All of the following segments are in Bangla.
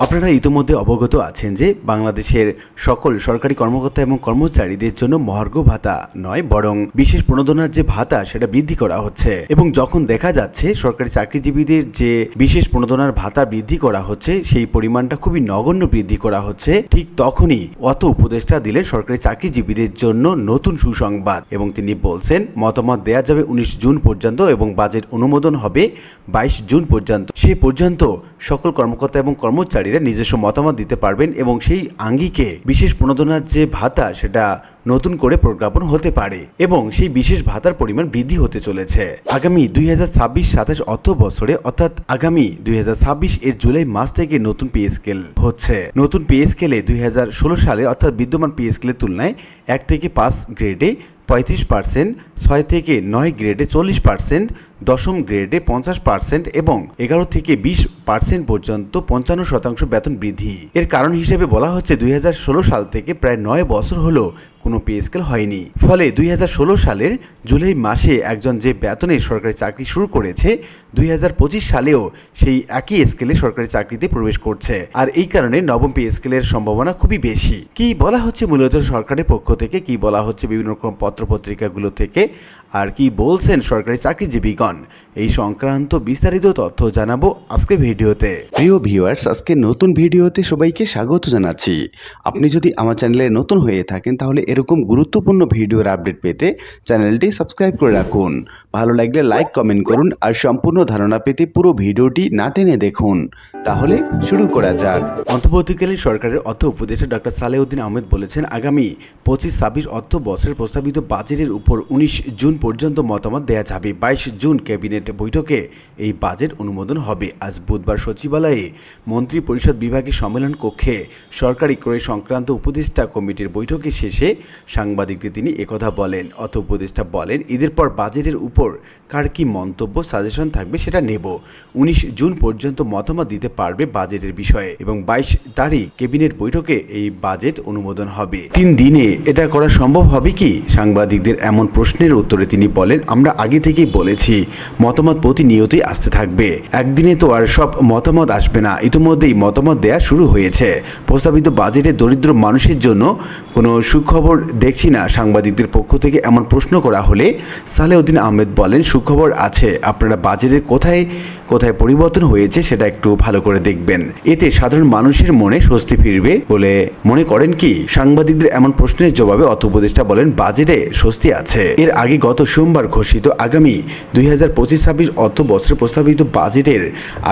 আপনারা ইতিমধ্যে অবগত আছেন যে বাংলাদেশের সকল সরকারি কর্মকর্তা এবং কর্মচারীদের জন্য মহার্ঘ ভাতা নয়, বরং বিশেষ প্রণোদনার যে ভাতা সেটা বৃদ্ধি করা হচ্ছে। এবং যখন দেখা যাচ্ছে সরকারি চাকরিজীবীদের যে বিশেষ প্রণোদনার ভাতা বৃদ্ধি করা হচ্ছে, সেই পরিমাণটা খুবই নগণ্য বৃদ্ধি করা হচ্ছে, ঠিক তখনই অত উপদেষ্টা দিলেন সরকারি চাকরিজীবীদের জন্য নতুন সুসংবাদ। এবং তিনি বলছেন, মতামত দেয়া যাবে উনিশ জুন পর্যন্ত এবং বাজেট অনুমোদন হবে বাইশ জুন পর্যন্ত। সে পর্যন্ত সকল কর্মকর্তা এবং কর্মচারীরা নিজস্ব মতামত দিতে পারবেন এবং সেই আঙ্গিকে বিশেষ প্রণোদনার যে ভাতা, সেটা নতুন করে প্রজ্ঞাপন হতে পারে এবং সেই বিশেষ ভাতার পরিমাণ বৃদ্ধি হতে চলেছে। আগামী দুই হাজার ছাব্বিশ সাতাশ অর্থ বছরে অর্থাৎ আগামী দুই হাজার ছাব্বিশ এর জুলাই মাস থেকে নতুন পে স্কেল হচ্ছে। নতুন পে স্কেলে দুই হাজার ষোলো সালে, অর্থাৎ বিদ্যমান পে স্কেলের তুলনায় এক থেকে পাঁচ গ্রেডে পঁয়ত্রিশ পার্সেন্ট, ছয় থেকে নয় গ্রেডে চল্লিশ পার্সেন্ট, দশম গ্রেডে পঞ্চাশ পার্সেন্ট এবং এগারো থেকে বিশ পার্সেন্ট পর্যন্ত পঞ্চান্ন শতাংশ বেতন বৃদ্ধি। এর কারণ হিসেবে বলা হচ্ছে দুই হাজার ষোলো সাল থেকে প্রায় নয় বছর হলো কোনো পে স্কেল হয়নি। ফলে দুই হাজার ষোলো সালের জুলাই মাসে একজন যে বেতনে সরকারি চাকরি শুরু করেছে দুই হাজার পঁচিশ সালেও সেই একই স্কেলে সরকারি চাকরিতে প্রবেশ করছে। আর এই কারণে নবম পে স্কেলের সম্ভাবনা খুবই বেশি। কি বলা হচ্ছে মূলত সরকারের পক্ষ থেকে? কি বলা হচ্ছে বিভিন্ন রকম পত্রপত্রিকাগুলো থেকে? আর কি বলছেন সরকারি চাকরিজীবীগণ? এই সংক্রান্ত বিস্তারিত তথ্য জানাব আজকে ভিডিওতে। প্রিয় ভিউয়ার্স, আজকে নতুন ভিডিওতে সবাইকে স্বাগত জানাচ্ছি। আপনি যদি আমার চ্যানেলে নতুন হয়ে থাকেন, তাহলে এরকম গুরুত্বপূর্ণ ভিডিওর আপডেট পেতে চ্যানেলটি সাবস্ক্রাইব করে রাখুন। ভালো লাগলে লাইক, কমেন্ট করুন আর সম্পূর্ণ ধারণা পেতে পুরো ভিডিওটি না টেনে দেখুন। তাহলে শুরু করা যাক। অন্তর্বর্তীকালীন সরকারের অর্থ উপদেষ্টা ডক্টর সালেউদ্দিন আহমেদ বলেছেন, আগামী পঁচিশ ছাব্বিশ অর্থ বছরের প্রস্তাবিত বাজেটের উপর উনিশ জুন পর্যন্ত মতামত দেওয়া যাবে। বাইশ জুন ক্যাবিনেট বৈঠকে এই বাজেট অনুমোদন হবে। আজ বুধবার সচিবালয়ে মন্ত্রী পরিষদ বিভাগের সম্মেলন কক্ষে সরকারি ক্রয় সংক্রান্ত উপদেষ্টা কমিটির বৈঠকে শেষে সাংবাদিকদের তিনি একথা বলেন। অর্থ উপদেষ্টা বলেন, ঈদের পর বাজেটের উপর কার কি মন্তব্য, সাজেশন থাকবে? সেটা নেব। উনিশ জুন পর্যন্ত মতামত দিতে পারবে বাজেটের বিষয়ে এবং বাইশ তারিখ ক্যাবিনেট বৈঠকে এই বাজেট অনুমোদন হবে। তিন দিনে এটা করা সম্ভব হবে কি? সাংবাদিকদের এমন প্রশ্নের উত্তরে তিনি বলেন, আমরা আগে থেকেই বলেছি, মতামত প্রতিনিয়তই আসতে থাকবে। একদিনে তো আর সব মতামত আসবে না। ইতিমধ্যেই মতামত দেয়া শুরু হয়েছে। প্রস্তাবিত বাজেটে দরিদ্র মানুষের জন্য কোনো সুখবর দেখছি না। সাংবাদিকদের পক্ষ থেকে এমন প্রশ্ন করা হলে সালেউদ্দিন আহমেদ বলেন, সুখবর আছে। আপনারা বাজেটের কোথায় কোথায় পরিবর্তন হয়েছে সেটা একটু ভালো করে দেখবেন। এতে সাধারণ মানুষের মনে স্বস্তি ফিরবে বলে মনে করেন কি? সাংবাদিকদের এমন প্রশ্নের জবাবে অর্থ উপদেষ্টা বলেন, বাজেটে স্বস্তি আছে। এর আগে গত সোমবার ঘোষিত আগামী দুই হাজার পঁচিশ ছাব্বিশ অর্থ বছরে প্রস্তাবিত বাজেটের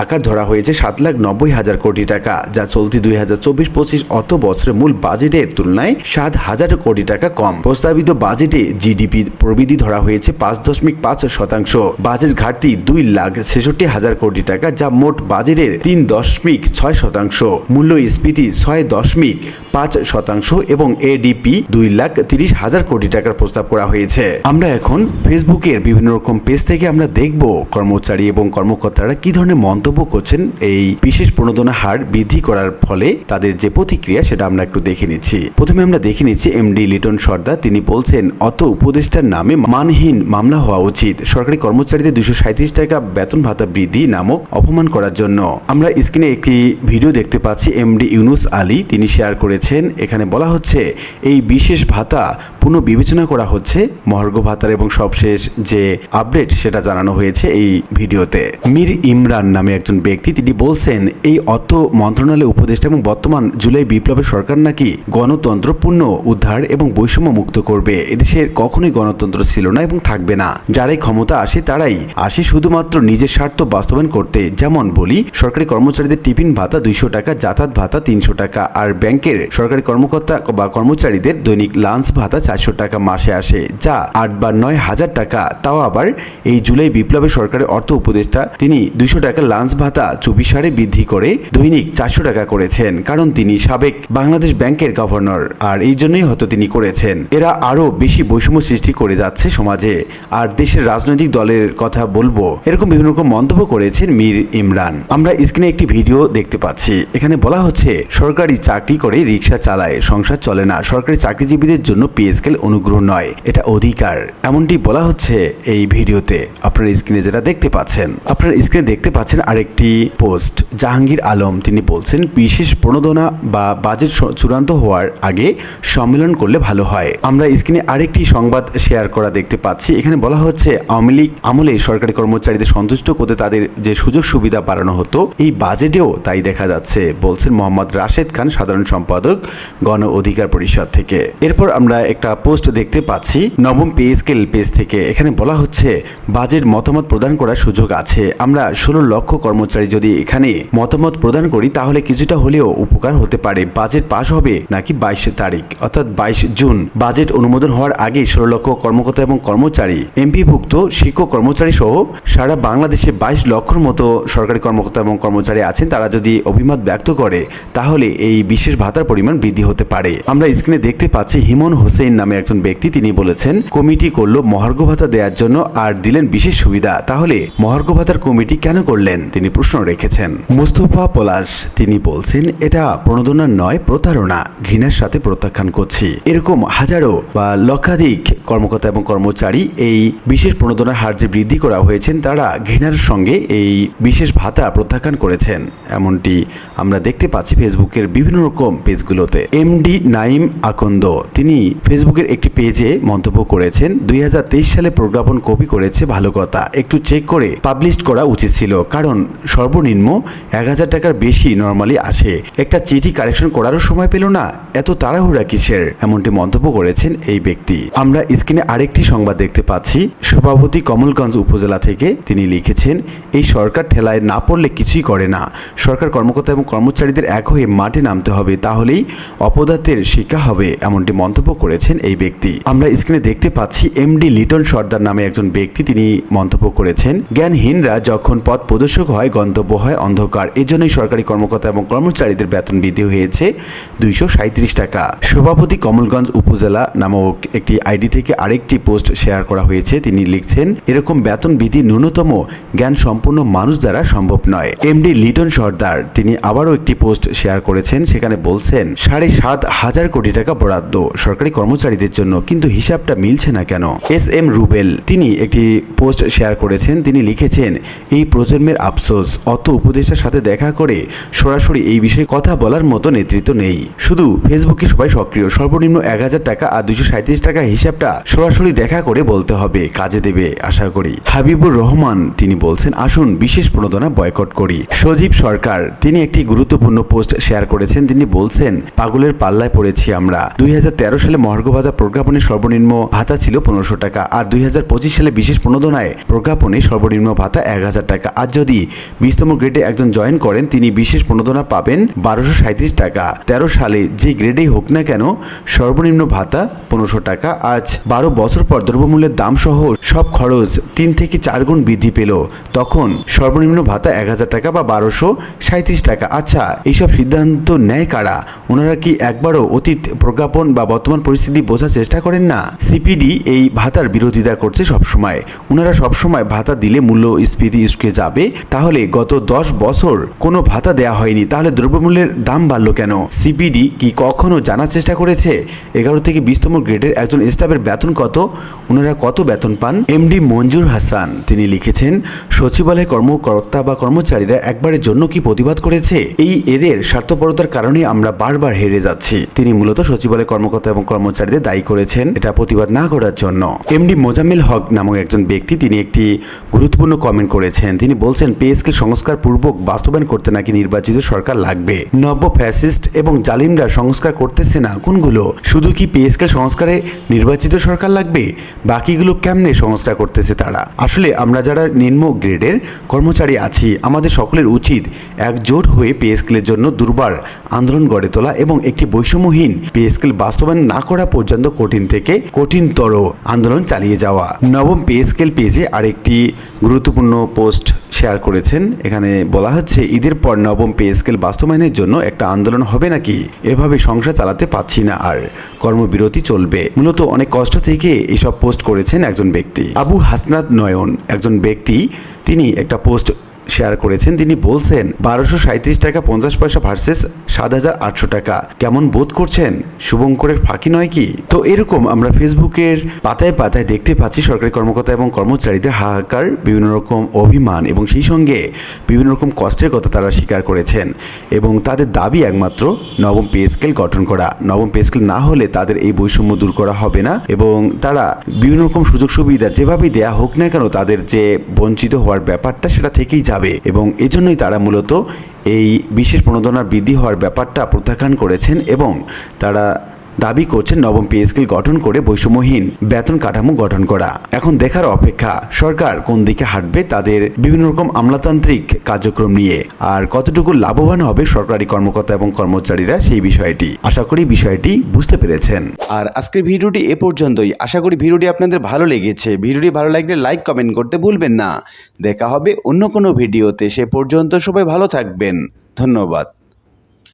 আকার ধরা হয়েছে সাত লাখ নব্বই হাজার কোটি টাকা, যা চলতি দুই হাজার চব্বিশ পঁচিশ অর্থ বছরের মূল বাজেটের তুলনায় সাত হাজার কোটি টাকা কম। প্রস্তাবিত বাজেটে জিডিপি প্রবৃদ্ধি ধরা হয়েছে পাঁচ দশমিক পাঁচ শতাংশ। বাজেট ঘাটতি দুই লাখ ছেষট্টি হাজার কোটি টাকা, যা মোট বাজেটের তিন দশমিক ছয় শতাংশ। মূল্যস্ফীতি ছয় দশমিক পাঁচ শতাংশ এবং এডিপি দুই লাখ তিরিশ হাজার কোটি টাকার প্রস্তাব করা হয়েছে। আমরা এখন ফেসবুকের বিভিন্ন রকম পেজ থেকে আমরা দেখব কর্মচারী এবং কর্মকর্তারা কি ধরনের মন্তব্য করছেন। এই বিশেষ প্রণোদনা হার বৃদ্ধি করার ফলে তাদের যে প্রতিক্রিয়া, সেটা আমরা একটু দেখে নিচ্ছি। প্রথমে আমরা দেখে নিচ্ছি এমডি লিটন সর্দার। তিনি বলছেন অত উপদেষ্টার নামে মানহীন মামলা হওয়া উচিত। সরকারি কর্মচারীদের দুশো সাঁত্রিশ টাকা বেতন ভাতা বৃদ্ধি নামক অপমান করার জন্য। আমরা স্ক্রিনে একটি ভিডিও দেখতে পাচ্ছি, এমডি ইউনুস আলী। তিনি শেয়ার করেছেন, এখানে বলা হচ্ছে, এই বিশেষ ভাতা পুনঃ বিবেচনা করা হচ্ছে। মহার্ঘ ভাতার এবং সবশেষ যে আপডেট সেটা জানানো হয়েছে এই ভিডিওতে। মীর ইমরান নামে একজন ব্যক্তি, তিনি বলছেন, এই অর্থ মন্ত্রণালয় উপদেষ্টা এবং বর্তমান জুলাই বিপ্লবের সরকার নাকি গণতন্ত্র পূর্ণ, উদ্ধার এবং বৈষম্য মুক্ত করবে। এদেশের কখনোই গণতন্ত্র ছিল না এবং থাকবে না। যারাই ক্ষমতা আসে, তারাই আসে শুধুমাত্র নিজের স্বার্থ বাস্তবায়ন করতে। যেমন বলি, সরকারি কর্মচারীদের টিফিন ভাতা দুইশো টাকা, যাতায়াত ভাতা তিনশো টাকা, আর ব্যাংকের সরকারি কর্মকর্তা বা কর্মচারীদের দৈনিক লাঞ্চ ভাতা চারশো টাকা মাসে আসে, যা আট বা নয় হাজার টাকা। তাও আবার এই জুলাই বিপ্লবে সরকারের অর্থ উপদেষ্টা তিনি দুইশো টাকা লাঞ্চ ভাতা চব্বিশ হারে বৃদ্ধি করে দৈনিক চারশো টাকা করেছেন, কারণ তিনি সাবেক বাংলাদেশ ব্যাংকের গভর্নর, আর এই জন্যই হয়তো তিনি করেছেন। এরা আরও বেশি বৈষম্য সৃষ্টি করে যাচ্ছে সমাজে, আর দেশের রাজনৈতিক দলের কথা বলব। এরকম বিভিন্ন রকম মন্তব্য করেছেন মীর ইমরান। আমরা স্ক্রিনে একটি ভিডিও দেখতে পাচ্ছি। এখানে বলা হচ্ছে, সরকারি চাকরি করে রিক্সা চালায়, সংসার চলে না। সরকারি চাকরিজীবীদের জন্য পে স্কেল অনুগ্রহ নয়, এটা অধিকার। এমনটি বলা হচ্ছে এই ভিডিওতে আপনার স্ক্রিনে যেটা দেখতে পাচ্ছেন, আপনার স্ক্রিনে দেখতে পাচ্ছেন আরেকটি পোস্ট জাহাঙ্গীর আলম, তিনি বলছেন, বিশেষ প্রণোদনা বা বাজেট চূড়ান্ত হওয়ার আগে সম্মেলন করলে ভালো হয়। আমরা স্ক্রিনে আরেকটি সংবাদ শেয়ার করা দেখতে পাচ্ছি। এখানে বলা হচ্ছে, আওয়ামী লীগ আমলে সরকারি কর্মচারীদের সন্তুষ্ট করতে তাদের যে সুযোগ সুবিধা বাড়ানো হতো, এই বাজেটেও তাই দেখা যাচ্ছে, বলছেন মোহাম্মদ রাশেদ খান, সাধারণ সম্পাদক গণ অধিকার পরিষদ থেকে। এরপর আমরা একটা পোস্ট দেখতে পাচ্ছি, নবম পে স্কেল পেজ থেকে। এখানে বলা হচ্ছে, বাজেট মতামত প্রদান করার সুযোগ আছে। আমরা ষোলো লক্ষ কর্মচারী যদি এখানে মতামত প্রদান করি, তাহলে কিছুটা হলেও উপকার হতে পারে। বাজেট পাশ হবে নাকি বাইশ তারিখ, অর্থাৎ বাইশ জুন। বাজেট অনুমোদন হওয়ার আগে ষোলো লক্ষ কর্মকর্তা এবং কর্মচারী, এমপিভুক্ত শিক্ষক কর্মচারী সহ সারা বাংলাদেশে বাইশ লক্ষর মতো সরকারি কর্মকর্তা এবং কর্মচারী আছেন, তারা যদি অভিমত ব্যক্ত করে, তাহলে এই বিশেষ ভাতার পরিমাণ বৃদ্ধি হতে পারে। আমরা স্ক্রিনে দেখতে পাচ্ছি হিমন হোসেন নামে একজন ব্যক্তি, তিনি বলেছেন, কমিটি করল মহার্ঘ ভাতা দেওয়ার জন্য আর দিলেন বিশেষ সুবিধা। তাহলে মহার্ঘ ভাতার কমিটি কেন করলেন? তিনি প্রশ্ন রেখেছেন। মুস্তফা পলাশ, তিনি বলছেন, এটা প্রণোদনা নয়, প্রতারণা। ঘৃণার সাথে প্রত্যাখ্যান করছি। এরকম হাজারো বা লক্ষাধিক কর্মকর্তা এবং কর্মচারী এই বিশেষ প্রণোদনার হার যে বৃদ্ধি করা হয়েছেন তারা ঘৃণার সঙ্গে এই বিশেষ ভাতা প্রত্যাখ্যান করেছেন। এমনটি আমরা দেখতে পাচ্ছি ফেসবুকের বিভিন্ন রকম পেজগুলোতে। এমডি নাইম আকন্দ, তিনি ফেসবুকের একটি পেজে মন্তব্য করেছেন, দুই হাজার তেইশ সালে প্রজ্ঞাপন কপি করেছে ভালো কথা, একটু চেক করে পাবলিশ করা উচিত ছিল, কারণ সর্বনিম্ন এক হাজার টাকার বেশি নর্মালি আসে। একটা চিঠি কারেকশন করারও সময় পেল না, এত তাড়াহুড়া কিসের? এমনটি মন্তব্য করেছেন এই ব্যক্তি। আমরা স্ক্রিনে আরেকটি সংবাদ দেখতে পাচ্ছি। সভাপতি কমলগঞ্জ উপজেলা থেকে তিনি লিখেছেন, এই সরকার ঠেলায় না পড়লে কিছুই করে না। সরকার কর্মকর্তা এবং কর্মচারীদের এক হয়ে মাঠে নামতে হবে, তাহলেই অপদার্থের শিক্ষা হবে, এমনটি মন্তব্য করেছেন এই ব্যক্তি। আমরা স্ক্রিনে দেখতে পাচ্ছি, এমডি লিটন সর্দার নামে একজন ব্যক্তি তিনি মন্তব্য করেছেন, জ্ঞানহীনরা যখন পথ প্রদর্শক হয়, গন্তব্য হয় অন্ধকার। এজন্যই সরকারি কর্মকর্তা এবং কর্মচারীদের বেতন বৃদ্ধি হয়েছে দুইশো টাকা। সভাপতি কমলগঞ্জ উপজেলা নামক একটি আইডি থেকে আরেকটি পোস্ট শেয়ার করা হয়েছে। তিনি লিখছেন, এরকম বেতন বৃদ্ধি ন্যূনতম জ্ঞান সম্পন্ন মানুষ দ্বারা সম্ভব নয়। এমডি লিটন সর্দার, তিনি আবারও একটি পোস্ট শেয়ার করেছেন, সেখানে বলছেন, সাড়ে সাত হাজার কোটি টাকা বরাদ্দ সরকারি কর্মচারীদের জন্য, কিন্তু হিসাবটা মিলছে না কেন? এস এম রুবেল, তিনি একটি পোস্ট শেয়ার করেছেন, তিনি লিখেছেন, এই প্রজন্মের আফসোস অত উপদেষ্টার সাথে দেখা করে সরাসরি এই বিষয়ে কথা বলার মতো নেতৃত্ব নেই। শুধু ফেসবুকে সবাই সক্রিয়, সর্বনিম্ন এক হাজার টাকা আর দুশো সাঁত্রিশ টাকা হিসাবটা সরাসরি দেখা করে বলতে হবে, কাজে দেবে, আশা করি। হাবিবুর রহমান, তিনি বলছেন, আসুন, বিশেষ প্রণোদনা বয়কট করি। সজীব সরকার, তিনি একটি গুরুত্বপূর্ণ পোস্ট শেয়ার করেছেন। তিনি বলছেন, পাগলের পাল্লায় পড়েছি আমরা। দুই হাজার তেরো সালে মহার্ঘ ভাতা প্রজ্ঞাপনের সর্বনিম্ন ভাতা ছিল পনেরোশো টাকা, আর দুই হাজার পঁচিশ সালে বিশেষ প্রণোদনায় প্রজ্ঞাপনে সর্বনিম্ন ভাতা এক হাজার টাকা। আর যদি বিশতম গ্রেডে একজন জয়েন করেন, তিনি বিশেষ প্রণোদনা পাবেন বারোশো সাঁত্রিশ টাকা। তেরো সালে যে গ্রেডেই হোক না কেন, সর্বনিম্ন ভাতা পনেরোশো টাকা। আজ বারো বছর পর দ্রব্যমূল্যের দাম সহ সব খরচ তিন থেকে চার গুণ বৃদ্ধি পেল। তখন সর্বনিম্ন ভাতা এক হাজার টাকা বা বারোশো সাঁত্রিশ টাকা। আচ্ছা এইসব সিদ্ধান্ত নেয় কারা? ওনারা কি একবারও অতীত প্রজ্ঞাপন বা বর্তমান পরিস্থিতি বোঝার চেষ্টা করেন না? সিপিডি এই ভাতার বিরোধিতা করছে সবসময়। ওনারা সবসময় ভাতা দিলে মূল্য মূল্যস্ফীতি স্কুয়ে যাবে। তাহলে গত দশ বছর কোনো ভাতা দেওয়া হয়নি, তাহলে দ্রব্যমূল্যের দাম বাড়লো কেন? সিপিডি কি কখনো জানার চেষ্টা করেছে? এগারো থেকে বিশতম গ্রেডের একজন স্টাফের বেতন কত? ওনারা কত বেতন পান? এমডি মঞ্জুর হাসান, তিনি লিখেছেন, সচিবালয় কর্মকর্তা বা কর্মচারীরা একবারের জন্য কি প্রতিবাদ করেছে? এই এদের স্বার্থপরতার কারণে আমরা বারবার হেরে যাচ্ছি। তিনি মূলত সচিবালয় কর্মকর্তা এবং কর্মচারীদের দায়ী করেছেন এটা প্রতিবাদ না করার জন্য। এমডি মোজাম্মেল হক নামক একজন ব্যক্তি তিনি একটি গুরুত্বপূর্ণ কমেন্ট করেছেন। তিনি বলছেন, পে স্কেল সংস্কার পূর্বক বাস্তবায়ন করতে নাকি নির্বাচিত সরকার লাগবে? নব্য ফ্যাসিস্ট এবং জালিমরা সংস্কার করতেছে না, কোনগুলো? শুধু কি পে স্কেল সংস্কারে নির্বাচিত সরকার লাগবে? বাকিগুলো কেমনে সংস্কার করতেছে তারা? আসলে আমরা যারা নিম্ন গ্রেডের কর্মচারী আছি, আমাদের সকলের উচিত একজোট হয়ে পে স্কেলের জন্য দুর্বার আন্দোলন গড়ে তোলা এবং একটি বৈষম্যহীন পে স্কেল বাস্তবায়ন না করা পর্যন্ত কঠিন থেকে কঠিনতর আন্দোলন চালিয়ে যাওয়া। নবম পে স্কেল পেজে আরেকটি গুরুত্বপূর্ণ পোস্ট শেয়ার করেছেন। এখানে বলা হচ্ছে, ঈদের পর নবম পে স্কেল বাস্তবায়নের জন্য একটা আন্দোলন হবে নাকি? এভাবে সংসার চালাতে পাচ্ছি না আর কর্মবিরতি চলবে। মূলত অনেক কষ্ট থেকে এসব পোস্ট করেছেন একজন ব্যক্তি। আবু হাসনাত নয়ন, একজন ব্যক্তি। তিনি একটা পোস্ট শেয়ার করেছেন। তিনি বলছেন, বারোশো সাঁত্রিশ টাকা পঞ্চাশ পয়সা ভার্সেস সাত হাজার আটশো টাকা। কেমন বোধ করছেন? শুভঙ্করের ফাঁকি নয় কি? তো এরকম আমরা ফেসবুকের পাতায় পাতায় দেখতে পাচ্ছি সরকারি কর্মকর্তা এবং কর্মচারীদের হাহাকার, বিভিন্ন রকম অভিমান এবং সেই সঙ্গে বিভিন্ন রকম কষ্টের কথা তারা স্বীকার করেছেন এবং তাদের দাবি একমাত্র নবম পে স্কেল গঠন করা। নবম পে স্কেল না হলে তাদের এই বৈষম্য দূর করা হবে না এবং তারা বিভিন্ন রকম সুযোগ সুবিধা যেভাবেই দেয়া হোক না কেন তাদের যে বঞ্চিত হওয়ার ব্যাপারটা সেটা থেকেই যাবে। এবং এজন্যই তারা মূলত এই বিশেষ প্রণোদনার বৃদ্ধি হওয়ার ব্যাপারটা প্রত্যাখ্যান করেছেন এবং তারা দাবি করছেন নবম পে স্কেল গঠন করে বৈষম্যহীন, বেতন কাঠামো গঠন করা। এখন দেখার অপেক্ষা, সরকার কোন দিকে হাঁটবে তাদের বিভিন্ন রকম আমলাতান্ত্রিক কার্যক্রম নিয়ে, আর কতটুকু লাভবান হবে সরকারি কর্মকর্তা এবং কর্মচারীরা সেই বিষয়টি? আশা করি বিষয়টি বুঝতে পেরেছেন। আর আজকের ভিডিওটি এ পর্যন্তই। আশা করি ভিডিওটি আপনাদের ভালো লেগেছে। ভিডিওটি ভালো লাগলে লাইক, কমেন্ট করতে ভুলবেন না। দেখা হবে অন্য কোনো ভিডিওতে। সে পর্যন্ত সবাই ভালো থাকবেন। ধন্যবাদ।